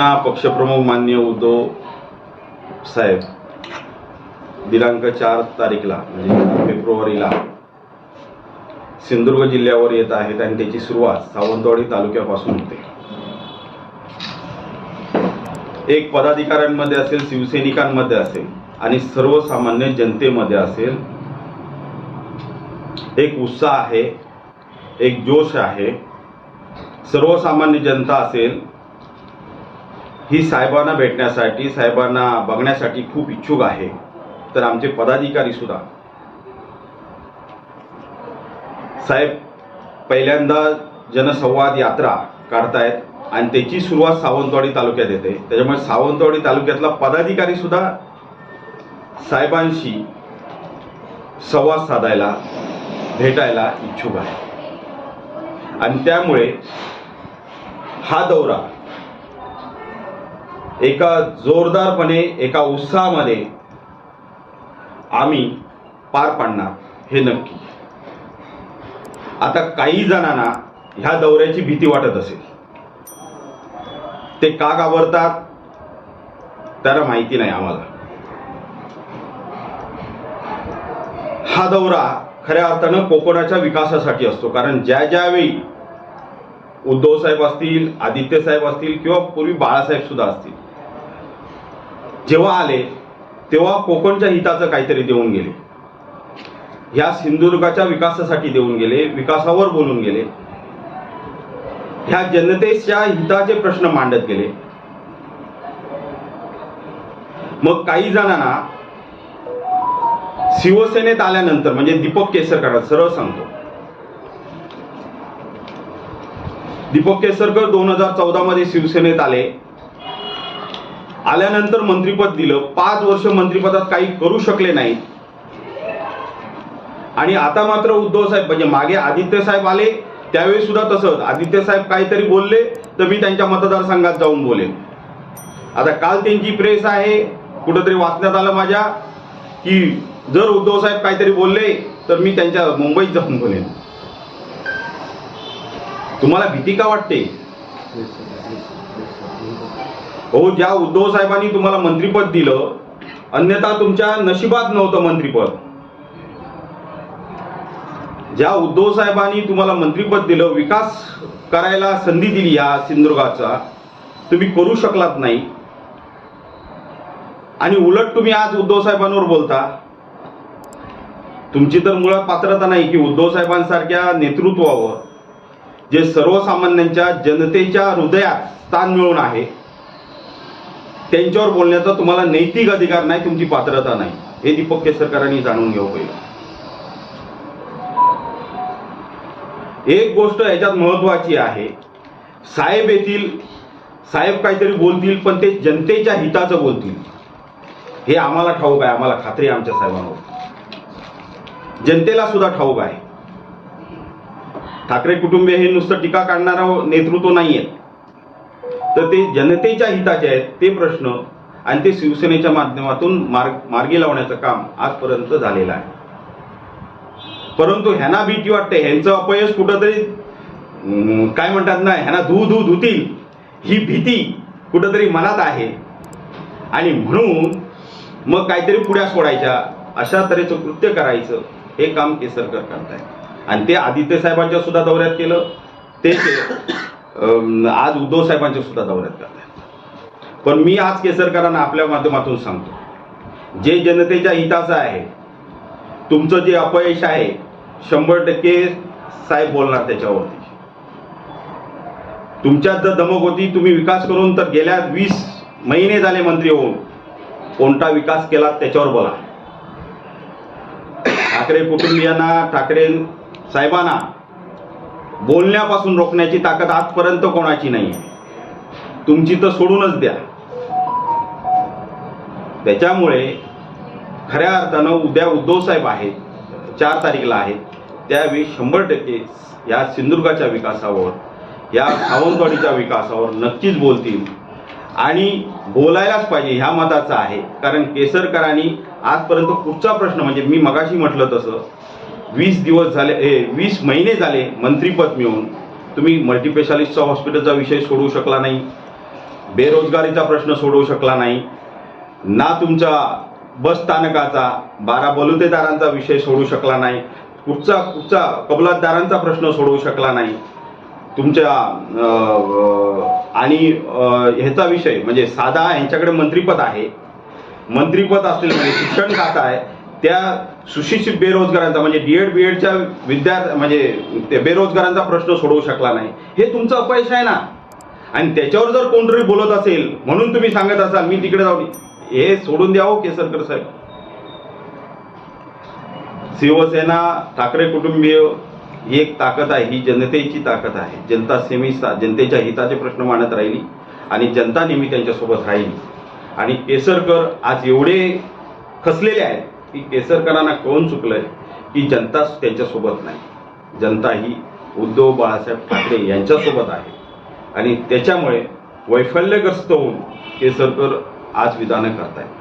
हा पक्षप्रमुख मान्य उद्धव साहेब दिनांक चार तारीखला म्हणजे फेब्रुवारीला सिंधुदुर्ग जिल्ह्यावर येत आहेत आणि त्याची सुरुवात सावंतवाडी तालुक्यापासून होते. एक पदाधिकाऱ्यांमध्ये असेल शिवसैनिकांमध्ये असेल आणि सर्वसामान्य जनतेमध्ये असेल एक उत्साह आहे एक जोश आहे सर्वसामान्य जनता असेल ही साहेबांना भेटण्यासाठी साहेबांना बघण्यासाठी खूप इच्छुक आहे. तर आमचे पदाधिकारी सुद्धा. साहेब पहिल्यांदा जनसंवाद यात्रा काढतायत आणि त्याची सुरुवात सावंतवाडी तालुक्यात येते. त्याच्यामुळे सावंतवाडी तालुक्यातला पदाधिकारी सुद्धा साहेबांशी संवाद साधायला भेटायला इच्छुक आहे. आणि त्यामुळे हा दौरा एका जोरदारपणे एका उत्साहामध्ये आम्ही पार पाडणार हे नक्की. आता काही जणांना ह्या दौऱ्याची भीती वाटत असेल. ते का घाबरतात? त्याला माहिती नाही आम्हाला. हा दौरा खऱ्या अर्थानं कोकणाच्या विकासासाठी असतो. कारण ज्या ज्यावेळी उद्धव साहेब असतील आदित्य साहेब असतील किंवा पूर्वी बाळासाहेब सुद्धा असतील जेव्हा आले तेव्हा कोकणच्या हिताचं काहीतरी देऊन गेले. ह्या सिंधुदुर्गाच्या विकासासाठी देऊन गेले विकासावर बोलून गेले. ह्या जनतेच्या हिताचे प्रश्न मांडत गेले. मग काही जणांना शिवसेनेत आल्यानंतर म्हणजे दीपक केसरकर सरळ सांगतो. दीपक केसरकर दोन हजार चौदा मध्ये शिवसेनेत आले. आल्यानंतर मंत्रीपद दिलं. पाच वर्ष मंत्रीपदात काही करू शकले नाही. आणि आता मात्र उद्धव साहेब म्हणजे मागे आदित्य साहेब आले त्यावेळी सुद्धा तसंच. आदित्य साहेब काहीतरी बोलले तर मी त्यांच्या मतदारसंघात जाऊन बोलेन. आता काल त्यांची प्रेस आहे कुठंतरी वाचण्यात आलं माझ्या की जर उद्धव साहेब काहीतरी बोलले तर मी त्यांच्या मुंबईत जाऊन बोलेन. तुम्हाला भीती का वाटते? हो ज्या उद्धव साहेबांनी तुम्हाला मंत्रीपद दिलं अन्यथा तुमच्या नशिबात नव्हतं मंत्रीपद. ज्या उद्धव साहेबांनी तुम्हाला मंत्रीपद दिलं विकास करायला संधी दिली या सिंधुदुर्गाचा तुम्ही करू शकलात नाही. आणि उलट तुम्ही आज उद्धव साहेबांवर बोलता. तुमची तर मुळात पात्रता नाही की उद्धव साहेबांसारख्या नेतृत्वावर जे सर्वसामान्यांच्या जनतेच्या हृदयात स्थान मिळून आहे. त्यांच्यावर बोलण्याचा तुम्हाला नैतिक अधिकार नाही तुमची पात्रता नाही. हे दीपक केसरकरांनी जाणून घेऊ पहिलं. एक गोष्ट याच्यात महत्वाची आहे. साहेब येतील साहेब काहीतरी बोलतील पण ते जनतेच्या हिताचं बोलतील. हे आम्हाला ठाऊक आहे आम्हाला खात्री आमच्या साहेबांवर. जनतेला सुद्धा ठाऊक आहे. ठाकरे कुटुंबीय हे नुसतं टीका काढणारा नेतृत्व नाही तर ते जनतेच्या हिताचे आहेत ते प्रश्न आणि ते शिवसेनेच्या माध्यमातून मार्ग मार्गी लावण्याचं काम आजपर्यंत झालेलं आहे. परंतु ह्यांना भीती वाटते ह्यांचं अपयश कुठंतरी काय म्हणतात ना ह्यांना धू धू धुतील ही भीती कुठंतरी मनात आहे. आणि म्हणून मग काहीतरी पुढ्या सोडायच्या अशा तऱ्हेचं कृत्य करायचं हे काम केसरकर करतायत. आणि ते आदित्य साहेबांच्या सुद्धा दौऱ्यात केलं ते केलं. आज उद्धव साहेबांच्या सुद्धा दौऱ्यात करतायत पण मी आज केसरकरांना आपल्या माध्यमातून सांगतो जे जनतेच्या हिताचं आहे तुमचं जे अपयश आहे शंभर टक्के साहेब बोलणार त्याच्यावरती. तुमच्यात जर दमक होती तुम्ही विकास करून तर गेल्या वीस महिने झाले मंत्री होऊन कोणता विकास केला त्याच्यावर बोला. ठाकरे कुटुंबियांना ठाकरे साहेबांना बोलण्यापासून रोखण्याची ताकद आजपर्यंत कोणाची नाही तुमची तर सोडूनच द्या. त्याच्यामुळे खऱ्या अर्थानं उद्या उद्धव साहेब आहेत चार तारीखला आहेत त्यावेळी शंभर टक्के या सिंधुदुर्गाच्या विकासावर या सावंतवाडीच्या विकासावर नक्कीच बोलतील. आणि बोलायलाच पाहिजे ह्या मताचा आहे. कारण केसरकरांनी आजपर्यंत कुठचा प्रश्न म्हणजे मी मगाशी म्हटलं तसं वीस दिवस झाले हे वीस महिने झाले मंत्रीपद मिळून. तुम्ही मल्टीस्पेशालिस्टचा हॉस्पिटलचा विषय सोडवू शकला नाही. बेरोजगारीचा प्रश्न सोडवू शकला नाही. ना तुमच्या बस स्थानकाचा बारा बलुतेदारांचा विषय सोडवू शकला नाही. कुठचा कुठचा कबलातदारांचा प्रश्न सोडवू शकला नाही. तुमच्या आणि ह्याचा विषय म्हणजे साधा यांच्याकडे मंत्रीपद आहे. मंत्रीपद असलेलं म्हणजे शिक्षण खातं आहे. त्या सुशिक्षित बेरोजगारांचा म्हणजे डी एड बी एडच्या विद्यार्थी म्हणजे बेरोजगारांचा प्रश्न सोडवू शकला नाही. हे तुमचं अपयश आहे ना? आणि त्याच्यावर जर कोणतरी बोलत असेल म्हणून तुम्ही सांगत असाल मी तिकडे जाऊ हे सोडून द्यावं हो, केसरकर साहेब. शिवसेना ठाकरे कुटुंबीय ही एक ताकद आहे ही जनतेची ताकद आहे. जनता सेमी जनतेच्या हिताचे प्रश्न मांडत राहिली आणि जनता नेहमी त्यांच्यासोबत राहील. आणि केसरकर आज एवढे खसलेले आहेत की केसरकरांना कळून चुकलंय की जनता त्यांच्यासोबत नाही. जनता ही उद्धव बाळासाहेब ठाकरे यांच्यासोबत आहे. आणि त्याच्यामुळे वैफल्यग्रस्त होऊन केसरकर आज विधानं करतायत.